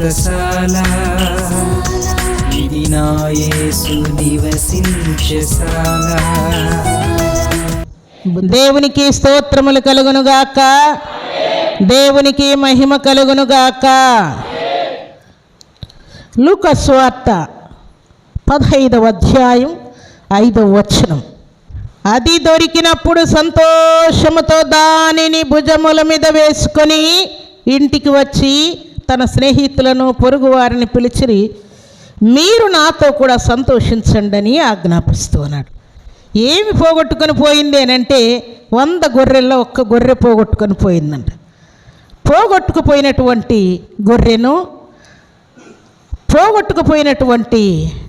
వ్రతశాల ఇది నా యేసు నివసించశాల దేవునికి స్తోత్రములు కలుగునుగాక. దేవునికి మహిమ కలుగునుగాక. లూకస్వార్త పదహైదవ అధ్యాయం ఐదవ వచనం. అది దొరికినప్పుడు సంతోషముతో దానిని భుజముల మీద వేసుకొని ఇంటికి వచ్చి తన స్నేహితులను పొరుగు వారిని పిలిచిరి మీరు నాతో కూడా సంతోషించండి అని ఆజ్ఞాపిస్తూ ఉన్నాడు ఏమి పోగొట్టుకొని పోయింది అని అంటే వంద గొర్రెల్లో ఒక్క గొర్రె పోగొట్టుకొని పోయిందంట. పోగొట్టుకుపోయినటువంటి గొర్రెను పోగొట్టుకుపోయినటువంటి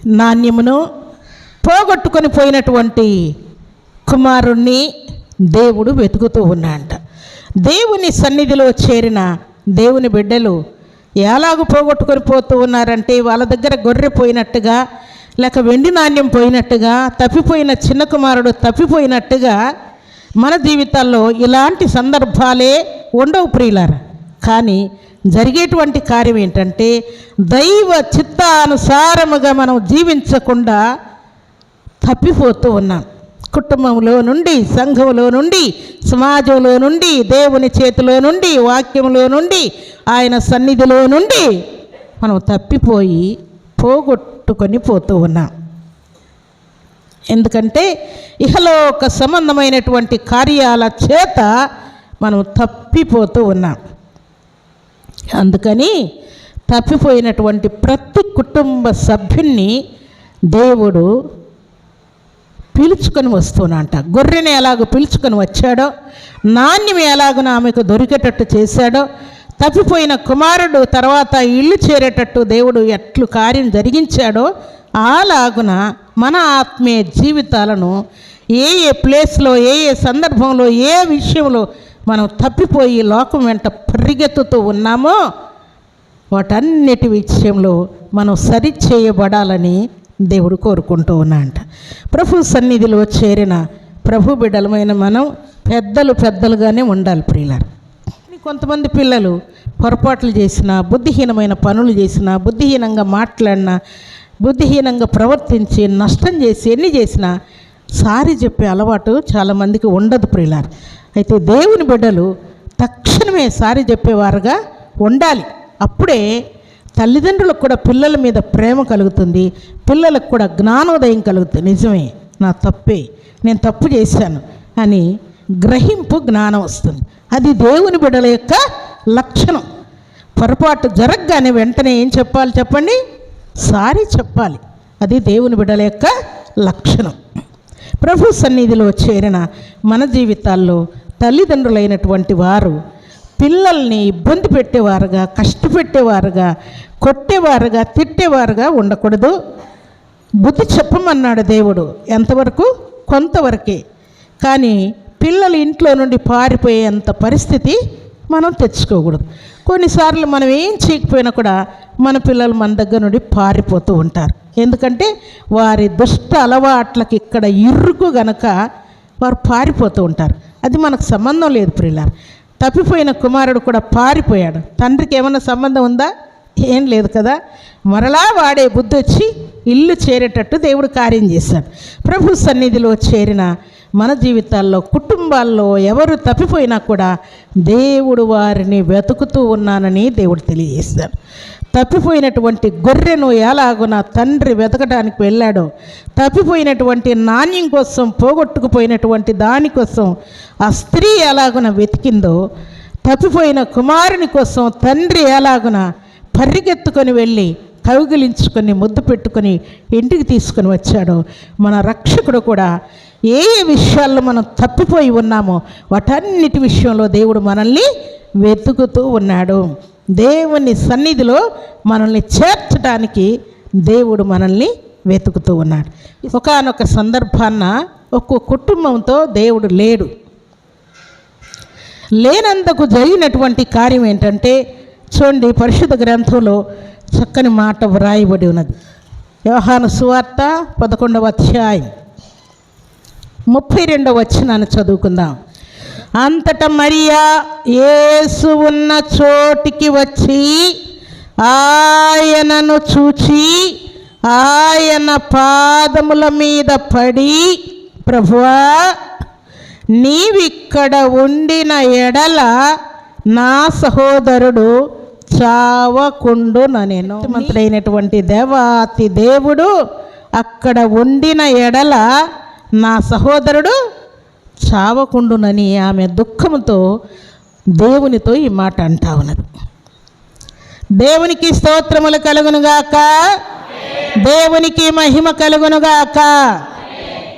నాణ్యమును పోగొట్టుకొని పోయినటువంటి కుమారుణ్ణి దేవుడు వెతుకుతూ ఉన్నాడంట. దేవుని సన్నిధిలో చేరిన దేవుని బిడ్డలు ఎలాగ పోగొట్టుకొని పోతూ ఉన్నారంటే వాళ్ళ దగ్గర గొర్రె పోయినట్టుగా లేక వెండి నాణ్యం పోయినట్టుగా తప్పిపోయిన చిన్న కుమారుడు తప్పిపోయినట్టుగా మన జీవితాల్లో ఇలాంటి సందర్భాలే ఉండవు ప్రియులారా. కానీ జరిగేటువంటి కార్యం ఏంటంటే దైవ చిత్తానుసారముగా మనం జీవించకుండా తప్పిపోతూ ఉన్నాం. కుటుంబంలో నుండి సంఘంలో నుండి సమాజంలో నుండి దేవుని చేతిలో నుండి వాక్యంలో నుండి ఆయన సన్నిధిలో నుండి మనం తప్పిపోయి పోగొట్టుకొని పోతూ ఉన్నాం. ఎందుకంటే ఇహలోక సంబంధమైనటువంటి కార్యాల చేత మనం తప్పిపోతూ ఉన్నాం. అందుకని తప్పిపోయినటువంటి ప్రతి కుటుంబ సభ్యుణ్ణి దేవుడు పిలుచుకొని వస్తున్నట గొర్రెని ఎలాగో పిలుచుకొని వచ్చాడో నాణ్యం ఎలాగో ఆమెకు దొరికేటట్టు చేశాడో తప్పిపోయిన కుమారుడు తర్వాత ఇల్లు చేరేటట్టు దేవుడు ఎట్లు కార్యం జరిగించాడో అలాగున మన ఆత్మీయ జీవితాలను ఏ ఏ ప్లేస్లో ఏ ఏ సందర్భంలో ఏ విషయంలో మనం తప్పిపోయి లోకం వెంట పరిగెత్తుతూ ఉన్నామో వాటన్నిటి విషయంలో మనం సరి చేయబడాలని దేవుడు కోరుకుంటూ ఉన్నాంట ప్రభు సన్నిధిలో చేరిన ప్రభు బిడ్డలమైన మనం పెద్దలు పెద్దలుగానే ఉండాలి ప్రియులారు. కొంతమంది పిల్లలు పొరపాట్లు చేసిన బుద్ధిహీనమైన పనులు చేసిన బుద్ధిహీనంగా మాట్లాడిన బుద్ధిహీనంగా ప్రవర్తించి నష్టం చేసి ఎన్ని చేసినా సారీ చెప్పే అలవాటు చాలామందికి ఉండదు ప్రియులారు. అయితే దేవుని బిడ్డలు తక్షణమే సారీ చెప్పేవారుగా ఉండాలి. అప్పుడే తల్లిదండ్రులకు కూడా పిల్లల మీద ప్రేమ కలుగుతుంది పిల్లలకు కూడా జ్ఞానోదయం కలుగుతుంది. నిజమే నా తప్పే నేను తప్పు చేశాను అని గ్రహింపు జ్ఞానం వస్తుంది. అది దేవుని బిడల యొక్క లక్షణం. పొరపాటు జరగగానే వెంటనే ఏం చెప్పాలి చెప్పండి? సారీ చెప్పాలి. అది దేవుని బిడల యొక్క లక్షణం. ప్రభు సన్నిధిలో చేరిన మన జీవితాల్లో తల్లిదండ్రులైనటువంటి వారు పిల్లల్ని ఇబ్బంది పెట్టేవారుగా కష్టపెట్టేవారుగా కొట్టేవారుగా తిట్టేవారుగా ఉండకూడదు. బుద్ధి చెప్పమన్నాడు దేవుడు ఎంతవరకు? కొంతవరకే. కానీ పిల్లలు ఇంట్లో నుండి పారిపోయేంత పరిస్థితి మనం తెచ్చుకోకూడదు. కొన్నిసార్లు మనం ఏం చేయకపోయినా కూడా మన పిల్లలు మన దగ్గర నుండి పారిపోతూ ఉంటారు. ఎందుకంటే వారి దుష్ట అలవాట్లకి ఇక్కడ ఇరుకు గనక వారు పారిపోతూ ఉంటారు. అది మనకు సంబంధం లేదు ప్రియులారు. తప్పిపోయిన కుమారుడు కూడా పారిపోయాడు. తండ్రికి ఏమైనా సంబంధం ఉందా? ఏం లేదు కదా. మరలా వాడే బుద్ధి వచ్చి ఇల్లు చేరేటట్టు దేవుడు కార్యం చేశాడు. ప్రభు సన్నిధిలో చేరిన మన జీవితాల్లో కుటుంబాల్లో ఎవరు తప్పిపోయినా కూడా దేవుడు వారిని వెతుకుతూ ఉన్నానని దేవుడు తెలియజేశాడు తప్పిపోయినటువంటి గొర్రెను ఎలాగున తండ్రి వెతకడానికి వెళ్ళాడో తప్పిపోయినటువంటి నాణ్యం కోసం పోగొట్టుకుపోయినటువంటి దానికోసం ఆ స్త్రీ ఎలాగున వెతికిందో తప్పిపోయిన కుమారుని కోసం తండ్రి ఎలాగున పరిగెత్తుకొని వెళ్ళి కౌగిలించుకొని ముద్దు పెట్టుకొని ఇంటికి తీసుకొని వచ్చాడో మన రక్షకుడు కూడా ఏ ఏ విషయాల్లో మనం తప్పిపోయి ఉన్నామో వాటన్నిటి విషయంలో దేవుడు మనల్ని వెతుకుతూ ఉన్నాడు. దేవుని సన్నిధిలో మనల్ని చేర్చడానికి దేవుడు మనల్ని వెతుకుతూ ఉన్నాడు. ఒకనొక సందర్భాన్న ఒక్క కుటుంబంతో దేవుడు లేడు. లేనందుకు జరిగినటువంటి కార్యం ఏంటంటే చూడండి పరిశుద్ధ గ్రంథంలో చక్కని మాట వ్రాయబడి ఉన్నది. వ్యవహాన సువార్త పదకొండవ అధ్యాయం. ముప్పై రెండవ వచ్చినాన్ని చదువుకుందాం. అంతటా మరియా యేసు ఉన్న చోటికి వచ్చి ఆయనను చూచి ఆయన పాదముల మీద పడి ప్రభువా నీవిక్కడ ఉండిన ఎడల నా సహోదరుడు చావకుండున నేను. మంత్రులైనటువంటి దేవాతి దేవుడు అక్కడ ఉండిన ఎడల నా సహోదరుడు చావకుండునని ఆమె దుఃఖంతో దేవునితో ఈ మాట అంటా ఉన్నది. దేవునికి స్తోత్రములు కలుగునుగాక. దేవునికి మహిమ కలుగునుగాక.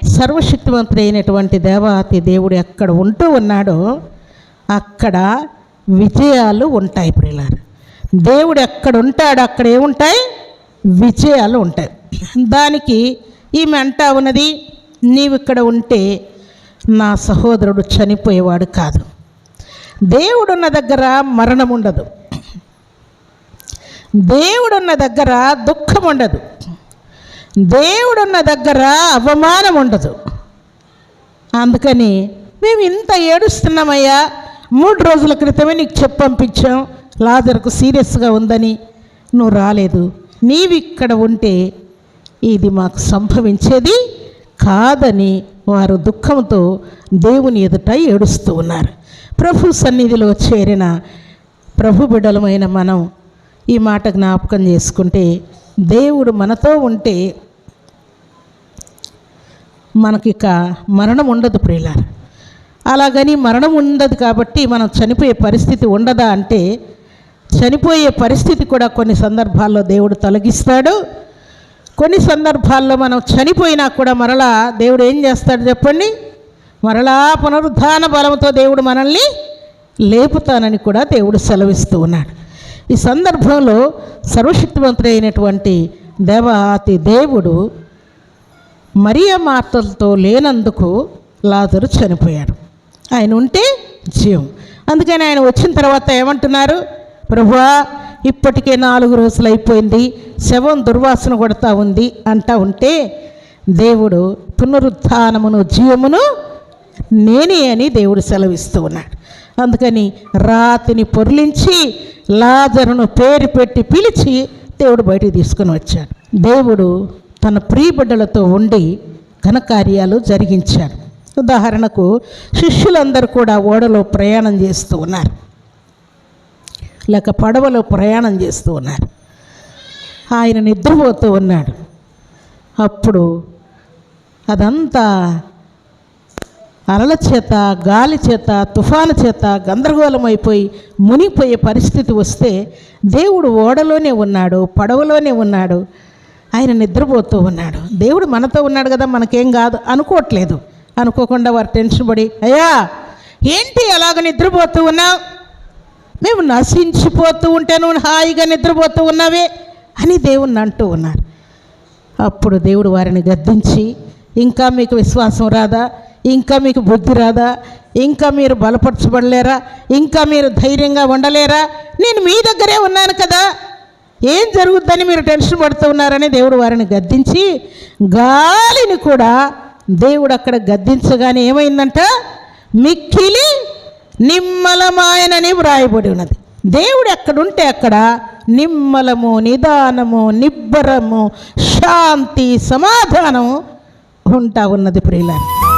సర్వశక్తివంతుడైనటువంటి దేవాతి దేవుడు ఎక్కడ ఉంటూ ఉన్నాడో అక్కడ విజయాలు ఉంటాయి ప్రియులారు. దేవుడు ఎక్కడ ఉంటాడో అక్కడ ఏముంటాయి? విజయాలు ఉంటాయి. దానికి ఈమె అంటా ఉన్నది నీవు ఇక్కడ ఉంటే నా సహోదరుడు చనిపోయేవాడు కాదు. దేవుడున్న దగ్గర మరణం ఉండదు. దేవుడున్న దగ్గర దుఃఖం ఉండదు. దేవుడున్న దగ్గర అవమానం ఉండదు. అందుకని మేము ఇంత ఏడుస్తున్నామయ్యా. మూడు రోజుల క్రితమే నీకు చెప్పి పంపించాం. లాజర్కు సీరియస్గా ఉందని నువ్వు రాలేదు. నీవు ఇక్కడ ఉంటే ఇది మాకు సంభవించేది కాదని వారు దుఃఖంతో దేవుని ఎదుట ఏడుస్తూ ఉన్నారు. ప్రభు సన్నిధిలో చేరిన ప్రభు బిడలమైన మనం ఈ మాట జ్ఞాపకం చేసుకుంటే దేవుడు మనతో ఉంటే మనకిక మరణం ఉండదు ప్రియులారు. అలాగని మరణం ఉండదు కాబట్టి మనం చనిపోయే పరిస్థితి ఉండదా అంటే చనిపోయే పరిస్థితి కూడా కొన్ని సందర్భాల్లో దేవుడు తొలగిస్తాడు కొన్ని సందర్భాల్లో మనం చనిపోయినా కూడా మరలా దేవుడు ఏం చేస్తాడు చెప్పండి? మరలా పునరుద్ధాన బలంతో దేవుడు మనల్ని లేపుతానని కూడా దేవుడు సెలవిస్తూ ఉన్నాడు. ఈ సందర్భంలో సర్వశక్తివంతుడైనటువంటి దేవాతి దేవుడు మరియ మార్తలతో లేనందుకు లాజరు చనిపోయాడు ఆయన ఉంటే జీవం. అందుకని ఆయన వచ్చిన తర్వాత ఏమంటున్నారు? ప్రభువా ఇప్పటికే నాలుగు రోజులు అయిపోయింది శవం దుర్వాసన కొడతా ఉంది అంటా ఉంటే దేవుడు పునరుత్నమును జీవమును నేనే అని దేవుడు సెలవిస్తూ ఉన్నాడు. అందుకని రాతిని పొర్లించి లాజరును పేరు పెట్టి పిలిచి దేవుడు బయటికి తీసుకొని వచ్చాడు. దేవుడు తన ప్రియబిడ్డలతో ఉండి ఘనకార్యాలు జరిగించాడు. ఉదాహరణకు శిష్యులందరూ కూడా ఓడలో ప్రయాణం చేస్తూ ఉన్నారు. లేక పడవలో ప్రయాణం చేస్తూ ఉన్నారు. ఆయన నిద్రపోతూ ఉన్నాడు. అప్పుడు అదంతా అలల చేత గాలి చేత తుఫాను చేత గందరగోళం అయిపోయి మునిగిపోయే పరిస్థితి వస్తే దేవుడు ఓడలోనే ఉన్నాడు పడవలోనే ఉన్నాడు. ఆయన నిద్రపోతూ ఉన్నాడు. దేవుడు మనతో ఉన్నాడు కదా మనకేం కాదు అనుకోవట్లేదు. అనుకోకుండా వారు టెన్షన్ పడి అయ్యా ఏంటి అలాగ నిద్రపోతూ ఉన్నావు? మేము నశించిపోతూ ఉంటే నువ్వు హాయిగా నిద్రపోతూ ఉన్నావే అని దేవుణ్ణి అంటూ ఉన్నారు. అప్పుడు దేవుడు వారిని గద్దించి ఇంకా మీకు విశ్వాసం రాదా? ఇంకా మీకు బుద్ధి రాదా? ఇంకా మీరు బలపరచబడలేరా? ఇంకా మీరు ధైర్యంగా ఉండలేరా? నేను మీ దగ్గరే ఉన్నాను కదా. ఏం జరుగుద్దని మీరు టెన్షన్ పడుతూ ఉన్నారని దేవుడు వారిని గద్దించి గాలిని కూడా దేవుడు అక్కడ గద్దించగానే ఏమైందంట? మిక్కిలి నిమ్మలమాయనని వ్రాయబడి ఉన్నది. దేవుడు ఎక్కడుంటే అక్కడ నిమ్మలము నిదానము నిబ్బరము శాంతి సమాధానము ఉంటా ఉన్నది ప్రియులారు.